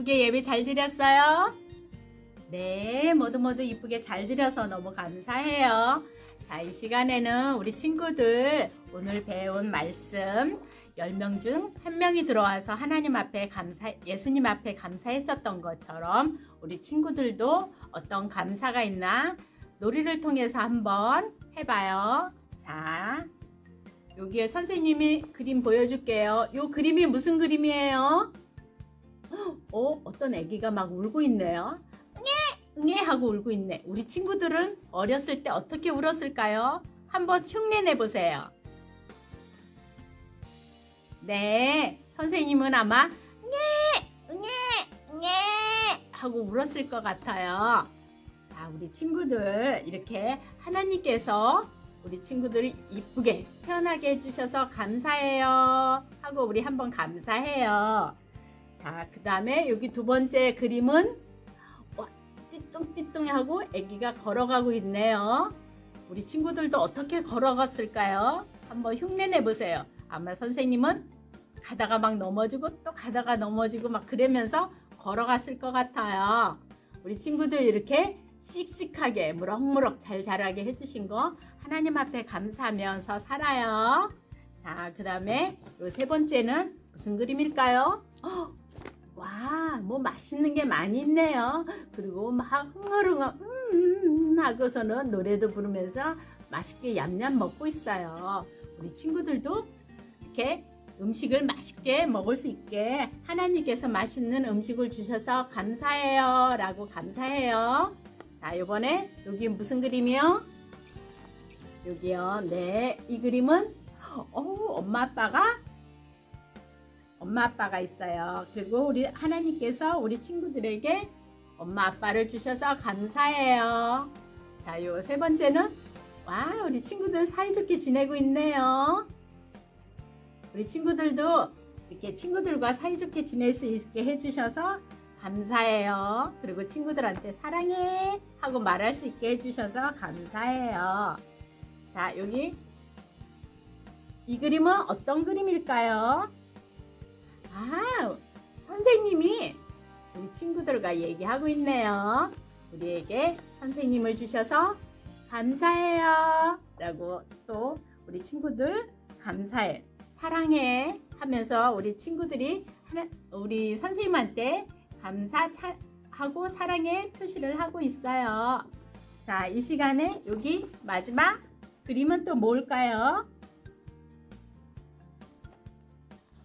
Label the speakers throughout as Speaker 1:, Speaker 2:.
Speaker 1: 이쁘게 예배 잘 드렸어요? 네, 모두 모두 이쁘게 잘 드려서 너무 감사해요. 자, 이 시간에는 우리 친구들 오늘 배운 말씀 10명 중한 명이 들어와서 하나님 앞에 감사, 예수님 앞에 감사했었던 것처럼 우리 친구들도 어떤 감사가 있나 놀이를 통해서 한번 해봐요. 자, 여기에 선생님이 그림 보여줄게요. 요 그림이 무슨 그림이에요? 어, 어떤 아기가 막 울고 있네요. 응애, 응애 하고 울고 있네. 우리 친구들은 어렸을 때 어떻게 울었을까요? 한번 흉내 내보세요. 네, 선생님은 아마 응애, 응애, 응애 하고 울었을 것 같아요. 자, 우리 친구들 이렇게 하나님께서 우리 친구들을 이쁘게 태어나게 해주셔서 감사해요. 하고 우리 한번 감사해요. 자, 그 다음에 여기 두 번째 그림은 와, 띠뚱띠뚱하고 아기가 걸어가고 있네요. 우리 친구들도 어떻게 걸어갔을까요? 한번 흉내 내 보세요. 아마 선생님은 가다가 막 넘어지고 또 가다가 넘어지고 막 그러면서 걸어갔을 것 같아요. 우리 친구들 이렇게 씩씩하게 무럭무럭 잘 자라게 해주신 거 하나님 앞에 감사하면서 살아요. 자, 그 다음에 요 세 번째는 무슨 그림일까요? 헉, 와, 뭐 맛있는 게 많이 있네요. 그리고 막 흥얼흥얼 음 하고서는 노래도 부르면서 맛있게 얌얌 먹고 있어요. 우리 친구들도 이렇게 음식을 맛있게 먹을 수 있게 하나님께서 맛있는 음식을 주셔서 감사해요. 라고 감사해요. 자, 요번에 여기 무슨 그림이요? 여기요. 네. 이 그림은 어, 엄마 아빠가 엄마 아빠가 있어요. 그리고 우리 하나님께서 우리 친구들에게 엄마 아빠를 주셔서 감사해요. 자, 요 세 번째는 와, 우리 친구들 사이좋게 지내고 있네요. 우리 친구들도 이렇게 친구들과 사이좋게 지낼 수 있게 해주셔서 감사해요. 그리고 친구들한테 사랑해 하고 말할 수 있게 해주셔서 감사해요. 자, 여기 이 그림은 어떤 그림일까요? 아, 선생님이 우리 친구들과 얘기하고 있네요. 우리에게 선생님을 주셔서 감사해요. 라고 또 우리 친구들 감사해, 사랑해 하면서 우리 친구들이 우리 선생님한테 감사하고 사랑의 표시를 하고 있어요. 자, 이 시간에 여기 마지막 그림은 또 뭘까요?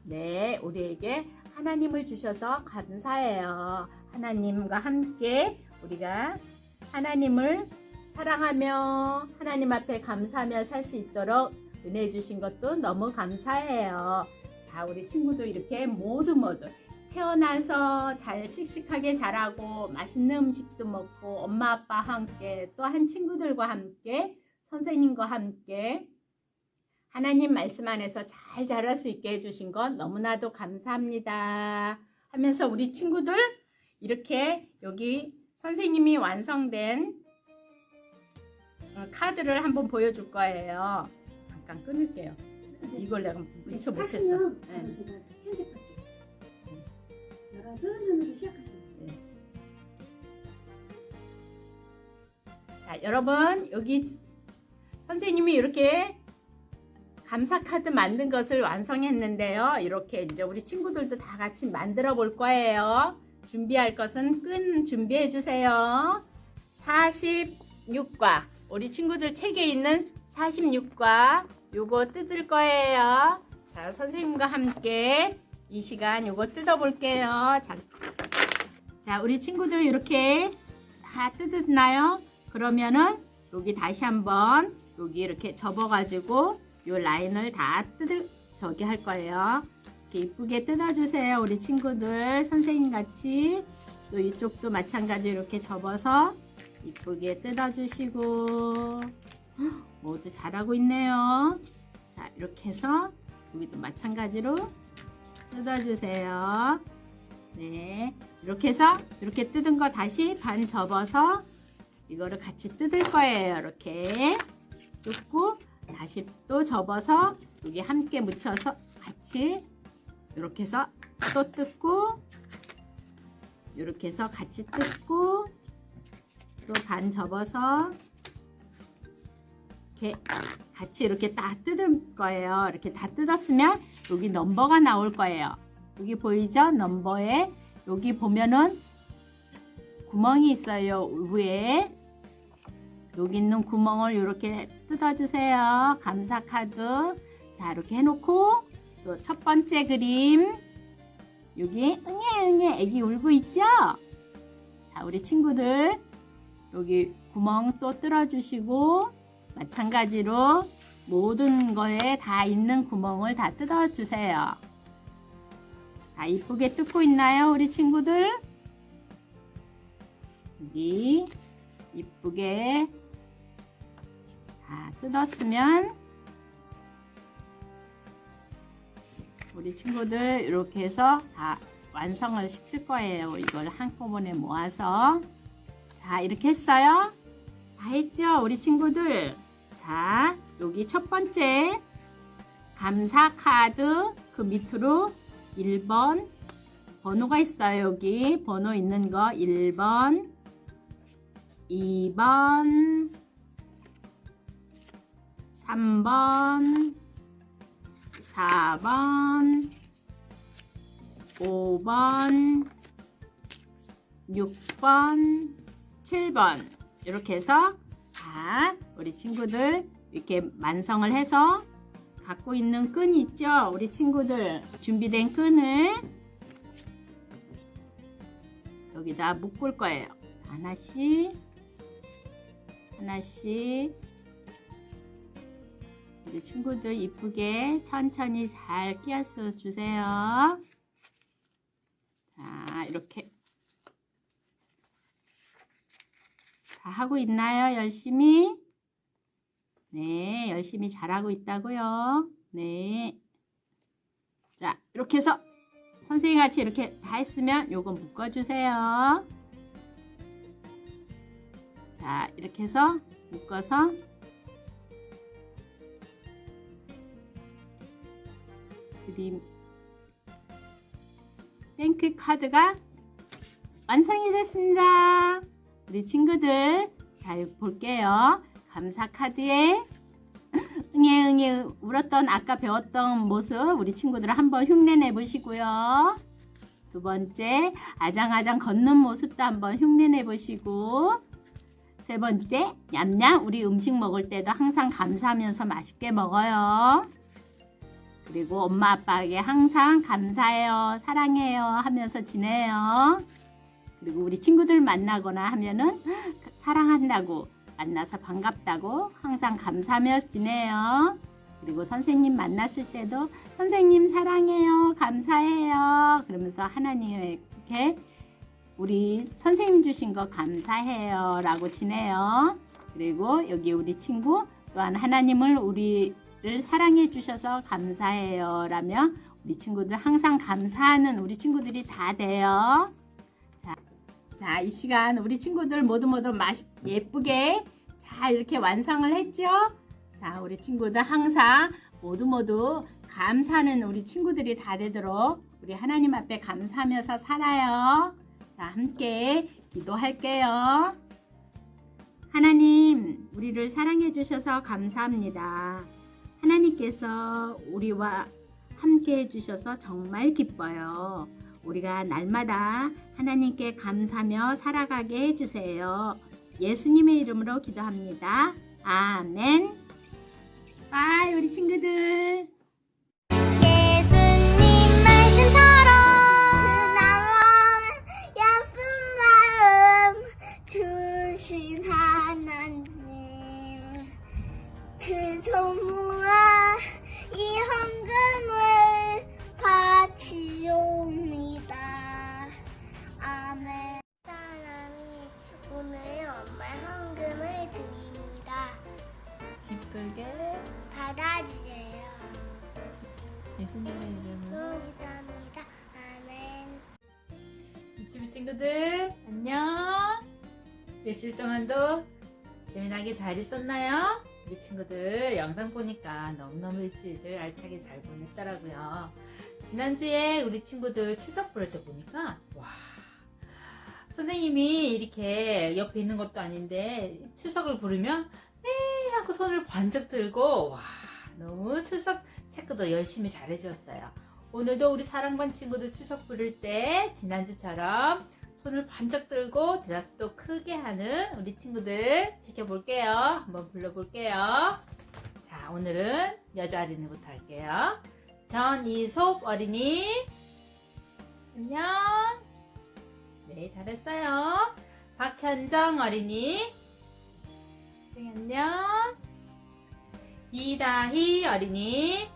Speaker 1: 네, 우리에게 하나님을 주셔서 감사해요. 하나님과 함께 우리가 하나님을 사랑하며 하나님 앞에 감사하며 살 수 있도록 은혜 주신 것도 너무 감사해요. 자, 우리 친구도 이렇게 모두 모두 태어나서 잘 씩씩하게 자라고 맛있는 음식도 먹고 엄마 아빠 함께 또 한 친구들과 함께 선생님과 함께 하나님 말씀 안에서 잘 자랄 수 있게 해주신 것 너무나도 감사합니다. 하면서 우리 친구들 이렇게 여기 선생님이 완성된 어, 카드를 한번 보여줄 거예요. 잠깐 끊을게요. 이걸 내가 미처 못했어.
Speaker 2: 하시면
Speaker 1: 네.
Speaker 2: 제가 편집할게요. 여러분 하면서 시작하시면 돼요.
Speaker 1: 자, 여러분 여기 선생님이 이렇게 감사 카드 만든 것을 완성했는데요. 이렇게 이제 우리 친구들도 다 같이 만들어 볼 거예요. 준비할 것은 끈 준비해 주세요. 46과 우리 친구들 책에 있는 46과 요거 뜯을 거예요. 자, 선생님과 함께 이 시간 요거 뜯어 볼게요. 자, 자, 우리 친구들 이렇게 다 뜯었나요? 그러면은 여기 다시 한번 여기 이렇게 접어가지고 요 라인을 다 뜯을 저기 할 거예요. 이렇게 이쁘게 뜯어주세요, 우리 친구들 선생님 같이 또 이쪽도 마찬가지로 이렇게 접어서 이쁘게 뜯어주시고 헉, 모두 잘하고 있네요. 자 이렇게 해서 여기도 마찬가지로 뜯어주세요. 네, 이렇게 해서 이렇게 뜯은 거 다시 반 접어서 이거를 같이 뜯을 거예요. 이렇게 뜯고 다시 또 접어서 여기 함께 묻혀서 같이 이렇게 해서 또 뜯고 이렇게 해서 같이 뜯고 또 반 접어서 이렇게 같이 이렇게 다 뜯을 거예요. 이렇게 다 뜯었으면 여기 넘버가 나올 거예요. 여기 보이죠? 넘버에 여기 보면은 구멍이 있어요. 위에 여기 있는 구멍을 이렇게 뜯어주세요. 감사 카드. 자 이렇게 해놓고 또 첫 번째 그림 여기 응애 응애 애기 울고 있죠? 자 우리 친구들 여기 구멍 또 뚫어주시고 마찬가지로 모든 거에 다 있는 구멍을 다 뜯어주세요. 다 이쁘게 뜯고 있나요 우리 친구들? 여기 이쁘게 다 뜯었으면 우리 친구들 이렇게 해서 다 완성을 시킬 거예요. 이걸 한꺼번에 모아서 자 이렇게 했어요. 다 했죠 우리 친구들. 자 여기 첫 번째 감사 카드 그 밑으로 1번 번호가 있어요 여기 번호 있는 거 1번 2번 3번 4번 5번 6번 7번. 이렇게 해서 자 우리 친구들 이렇게 완성을 해서 갖고 있는 끈 있죠? 우리 친구들 준비된 끈을 여기다 묶을 거예요. 하나씩 하나씩 우리 친구들 이쁘게 천천히 잘 끼워서 주세요. 자, 이렇게. 다 하고 있나요? 열심히? 네, 열심히 잘하고 있다고요. 네. 자, 이렇게 해서 선생님 같이 이렇게 다 했으면 요거 묶어주세요. 자, 이렇게 해서 묶어서 그림 땡크 카드가 완성이 됐습니다. 우리 친구들 잘 볼게요. 감사 카드에 응애 응애 울었던 아까 배웠던 모습 우리 친구들 한번 흉내 내 보시고요. 두 번째 아장아장 걷는 모습도 한번 흉내 내 보시고 세 번째 냠냠 우리 음식 먹을 때도 항상 감사하면서 맛있게 먹어요. 그리고 엄마 아빠에게 항상 감사해요, 사랑해요 하면서 지내요. 그리고 우리 친구들 만나거나 하면은 사랑한다고 만나서 반갑다고 항상 감사하며 지내요. 그리고 선생님 만났을 때도 선생님 사랑해요, 감사해요. 그러면서 하나님에게 우리 선생님 주신 거 감사해요 라고 지내요. 그리고 여기 우리 친구 또한 하나님을 우리 를 사랑해 주셔서 감사해요 라며 우리 친구들 항상 감사하는 우리 친구들이 다 돼요. 자, 자, 이 시간 우리 친구들 모두 모두 맛 예쁘게 잘 이렇게 완성을 했죠? 자, 우리 친구들 항상 모두 모두 감사하는 우리 친구들이 다 되도록 우리 하나님 앞에 감사하면서 살아요. 자, 함께 기도할게요. 하나님, 우리를 사랑해 주셔서 감사합니다. 하나님께서 우리와 함께 해 주셔서 정말 기뻐요. 우리가 날마다 하나님께 감사하며 살아가게 해 주세요. 예수님의 이름으로 기도합니다. 아멘. 바이 우리 친구들.
Speaker 3: 친구들 영상 보니까 너무너무 일주일을 알차게 잘 보냈더라고요. 지난주에 우리 친구들 추석 부를 때 보니까 와 선생님이 이렇게 옆에 있는 것도 아닌데 추석을 부르면 네 하고 손을 번쩍 들고 와 너무 추석 체크도 열심히 잘해주었어요. 오늘도 우리 사랑반 친구들 추석 부를 때 지난주처럼 손을 번쩍 들고 대답도 크게 하는 우리 친구들 지켜볼게요. 한번 불러볼게요. 자, 오늘은 여자 어린이부터 할게요. 전이솝 어린이. 안녕. 네, 잘했어요. 박현정 어린이. 네, 안녕. 이다희 어린이.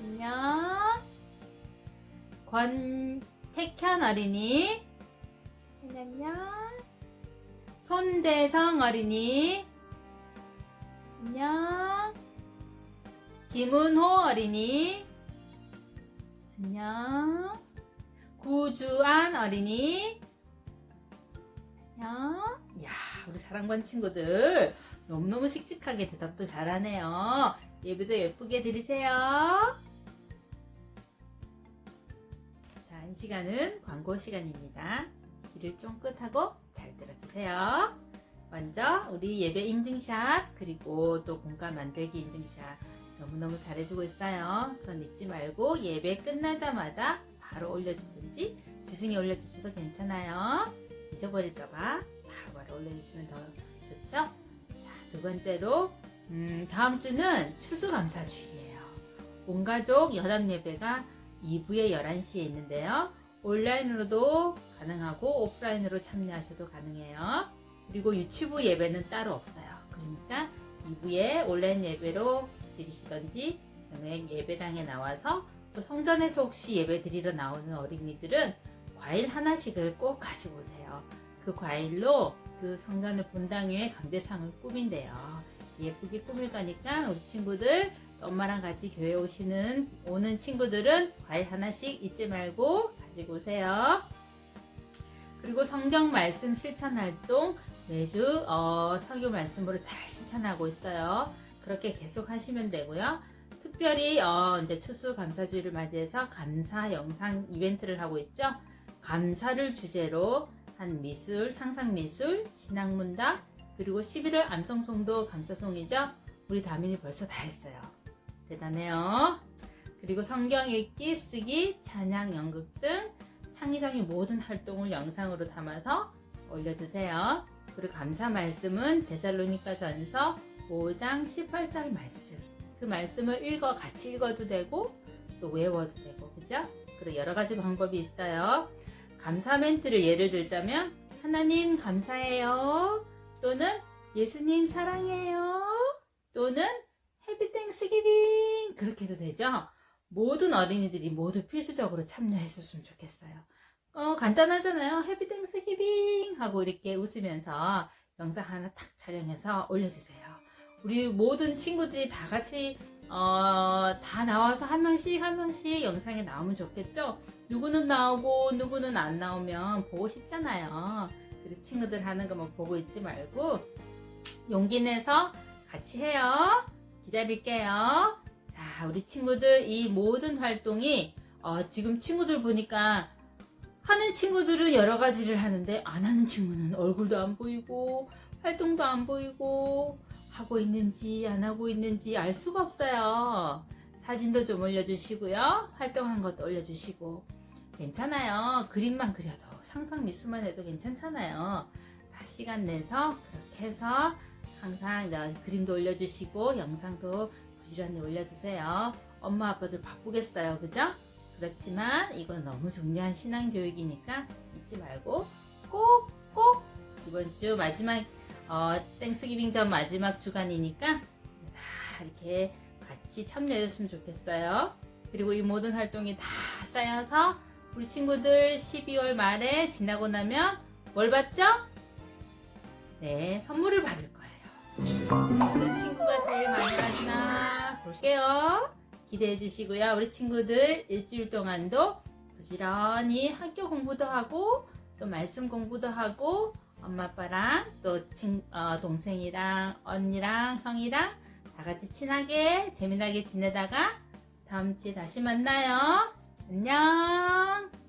Speaker 3: 안녕. 권택현 어린이. 안녕. 손대성 어린이. 안녕. 김은호 어린이. 안녕. 구주안 어린이. 안녕. 야, 우리 사랑반 친구들 너무너무 씩씩하게 대답도 잘하네요. 예배도 예쁘게 드리세요. 자, 이 시간은 광고 시간입니다. 귀를 쫑긋하고 잘 들어주세요. 먼저 우리 예배 인증샷 그리고 또 공간 만들기 인증샷 너무너무 잘해주고 있어요. 그건 잊지 말고 예배 끝나자마자 바로 올려주든지 주중에 올려주셔도 괜찮아요. 잊어버릴까봐 바로바로 올려주시면 더 좋죠? 자, 두 번째로 음, 다음 주는 추수감사주일이에요. 온 가족 연합 예배가 2부에 11시에 있는데요. 온라인으로도 가능하고 오프라인으로 참여하셔도 가능해요. 그리고 유치부 예배는 따로 없어요. 그러니까 2부에 온라인 예배로 드리시던지 그다음에 예배당에 나와서 또 성전에서 혹시 예배 드리러 나오는 어린이들은 과일 하나씩을 꼭 가지고 오세요. 그 과일로 그 성전을 본당 위에 강대상을 꾸민대요. 예쁘게 꾸밀 거니까 우리 친구들 엄마랑 같이 교회 오시는 오는 친구들은 과일 하나씩 잊지 말고 가지고 오세요. 그리고 성경 말씀 실천 활동 매주 어, 설교 말씀으로 잘 실천하고 있어요. 그렇게 계속 하시면 되고요. 특별히 어, 이제 추수 감사주의를 맞이해서 감사 영상 이벤트를 하고 있죠. 감사를 주제로 한 미술, 상상 미술, 신앙 문답 그리고 11월 암송송도 감사송이죠. 우리 다민이 벌써 다 했어요. 대단해요. 그리고 성경 읽기, 쓰기, 찬양, 연극 등 창의적인 모든 활동을 영상으로 담아서 올려주세요. 그리고 감사 말씀은 데살로니가 전서 5장 18절 말씀. 그 말씀을 읽어 같이 읽어도 되고 또 외워도 되고 그죠? 그리고 여러 가지 방법이 있어요. 감사 멘트를 예를 들자면 하나님 감사해요. 또는 예수님 사랑해요. 또는 해피 땡스 기빙 그렇게 해도 되죠? 모든 어린이들이 모두 필수적으로 참여해 줬으면 좋겠어요. 어, 간단하잖아요. 해피 땡스기빙 하고 이렇게 웃으면서 영상 하나 탁 촬영해서 올려주세요. 우리 모든 친구들이 다 같이 어, 다 나와서 한 명씩 한 명씩 영상에 나오면 좋겠죠? 누구는 나오고 누구는 안 나오면 보고 싶잖아요. 우리 친구들 하는 것만 보고 있지 말고 용기 내서 같이 해요. 기다릴게요. 자, 우리 친구들 이 모든 활동이 어, 지금 친구들 보니까 하는 친구들은 여러 가지를 하는데 안 하는 친구는 얼굴도 안 보이고 활동도 안 보이고 하고 있는지 안 하고 있는지 알 수가 없어요. 사진도 좀 올려주시고요. 활동한 것도 올려주시고 괜찮아요. 그림만 그려도 상상 미술만 해도 괜찮잖아요. 다 시간 내서 그렇게 해서 항상 네, 그림도 올려주시고 영상도 부지런히 올려주세요. 엄마 아빠들 바쁘겠어요. 그죠? 그렇지만 이건 너무 중요한 신앙 교육이니까 잊지 말고 꼭꼭 이번 주 마지막 어, 땡스기빙 전 마지막 주간이니까 다 이렇게 같이 참여해줬으면 좋겠어요. 그리고 이 모든 활동이 다 쌓여서 우리 친구들 12월 말에 지나고 나면 뭘 받죠? 네, 선물을 받을 거예요. 어떤 친구가 제일 많이 받나 볼게요. 기대해 주시고요. 우리 친구들 일주일 동안도 부지런히 학교 공부도 하고 또 말씀 공부도 하고
Speaker 4: 엄마 아빠랑 또 친, 어, 동생이랑 언니랑 형이랑 다 같이 친하게 재미나게 지내다가 다음 주에 다시 만나요. 안녕.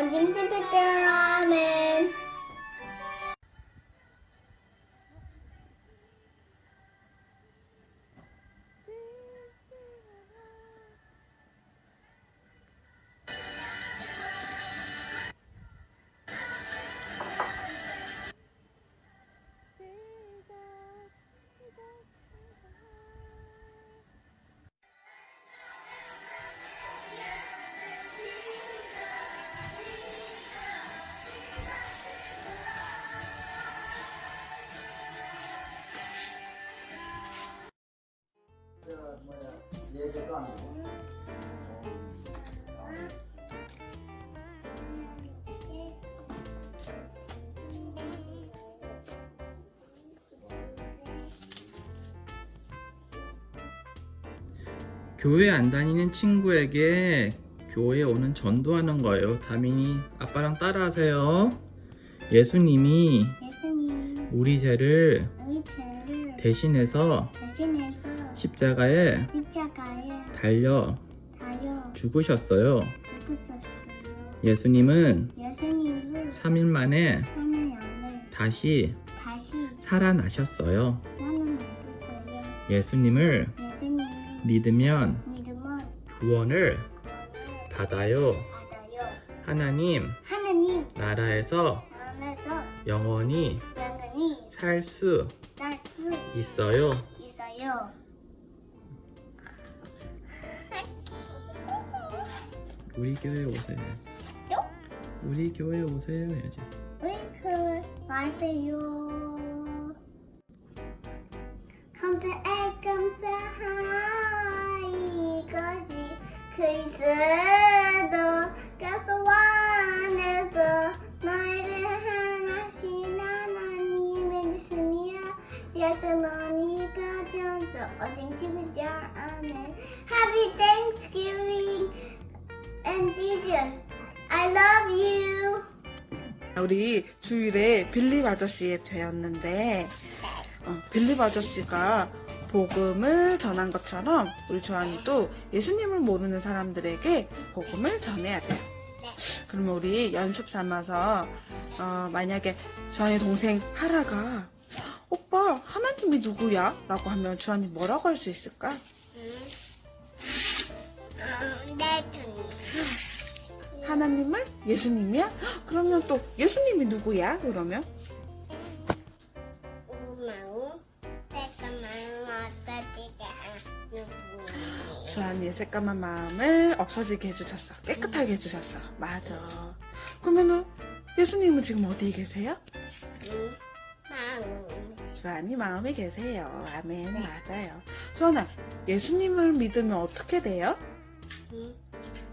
Speaker 5: 언제 슬플
Speaker 6: 교회 안 다니는 친구에게 교회에 오는 전도하는 거예요. 다민이 아빠랑 따라하세요. 예수님이
Speaker 5: 예수님
Speaker 6: 우리 죄를
Speaker 5: 우리 죄를
Speaker 6: 대신해서
Speaker 5: 대신해서
Speaker 6: 십자가에
Speaker 5: 십자가에
Speaker 6: 달려
Speaker 5: 다여
Speaker 6: 죽으셨어요.
Speaker 5: 죽으셨어요.
Speaker 6: 예수님은
Speaker 5: 예수님은
Speaker 6: 3일 만에
Speaker 5: 하늘 안에
Speaker 6: 다시
Speaker 5: 다시
Speaker 6: 살아나셨어요.
Speaker 5: 살아나셨어요.
Speaker 6: 예수님을 믿으면
Speaker 5: 믿으면
Speaker 6: 구원을
Speaker 5: 구원을
Speaker 6: 받아요.
Speaker 5: 받아요.
Speaker 6: 하나님
Speaker 5: 하나님
Speaker 6: 나라에서
Speaker 5: 안에서
Speaker 6: 영원히
Speaker 5: 영원히
Speaker 6: 살 수
Speaker 5: 살 수
Speaker 6: 있어요.
Speaker 5: 있어요.
Speaker 6: 우리 교회 오세요. 우리 교회 오세요 해야지.
Speaker 5: 윙크 마세요. 감사해 감사해 그리스도 가서 안에서 너희를 하나씩 하나님의 주시니라 예수 너희가 전서 어진 jar 아멘 Happy Thanksgiving and Jesus I love you.
Speaker 7: 우리 주일에 빌립 아저씨에 되었는데 어, 빌립 아저씨가 복음을 전한 것처럼 우리 조한이도 예수님을 모르는 사람들에게 복음을 전해야 돼요. 그러면 우리 연습 삼아서 어, 만약에 조한이 동생 하라가 오빠, 하나님이 누구야? 라고 하면 주한이 뭐라고 할 수 있을까?
Speaker 5: 내.
Speaker 7: 하나님은 예수님이야? 그러면 또 예수님이 누구야? 그러면?
Speaker 5: 우마우.
Speaker 7: 주한이의 새까만 마음을 없어지게 해주셨어. 깨끗하게 해주셨어. 맞아. 그러면은 예수님은 지금 어디 계세요? 주한이 마음에 계세요. 아멘. 맞아요. 주한아, 예수님을 믿으면 어떻게 돼요?
Speaker 5: 응?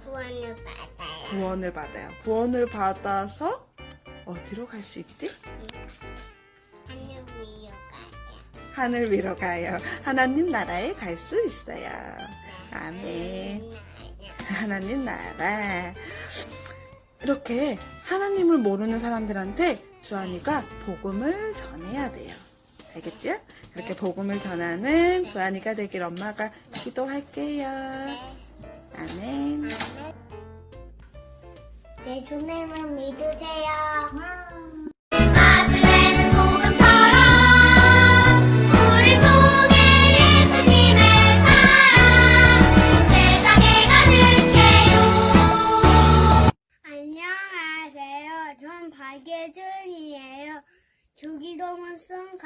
Speaker 5: 구원을 받아요.
Speaker 7: 구원을 받아요. 구원을 받아서 어디로 갈 수 있지?
Speaker 5: 하늘 위로 가요.
Speaker 7: 하나님 나라에 갈 수 있어요. 아멘. 하나님 나라. 이렇게 하나님을 모르는 사람들한테 주한이가 복음을 전해야 돼요. 알겠죠? 그렇게 복음을 전하는 주한이가 되길 엄마가 기도할게요. 아멘.
Speaker 5: 내 주님을 믿으세요.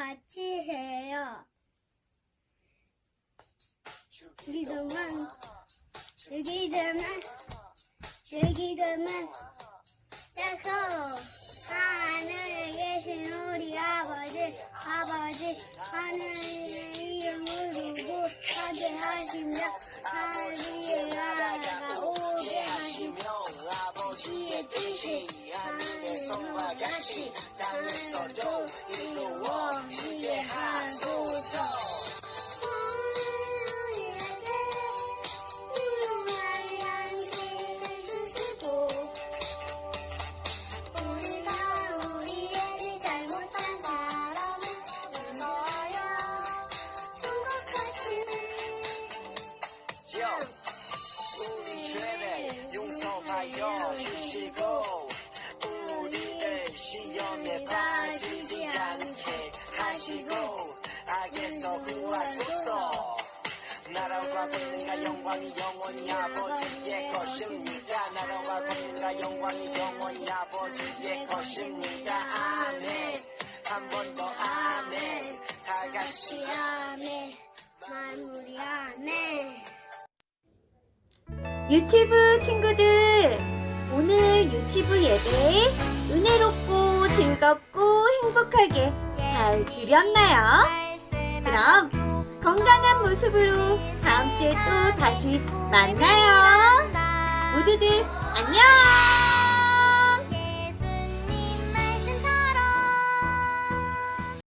Speaker 5: 같이 해요. 주기도문, 주기도문, 주기도문. 따서 하늘에 계신 우리 아버지, 아버지, 하늘의
Speaker 8: 구하소서 나라와 권능과 영광이 영원히 아버지의 것입니다. 나라와 권능과 영광이 영원히 아버지의 것입니다. 아멘. 한 번 더 아멘. 다 같이
Speaker 5: 아멘. 마무리 아멘.
Speaker 9: 유치부 친구들, 오늘 유치부 예배 은혜롭고 즐겁고 행복하게 잘 드렸나요? 그럼 건강한 모습으로 다음 주에 또 다시 만나요. 모두들 안녕!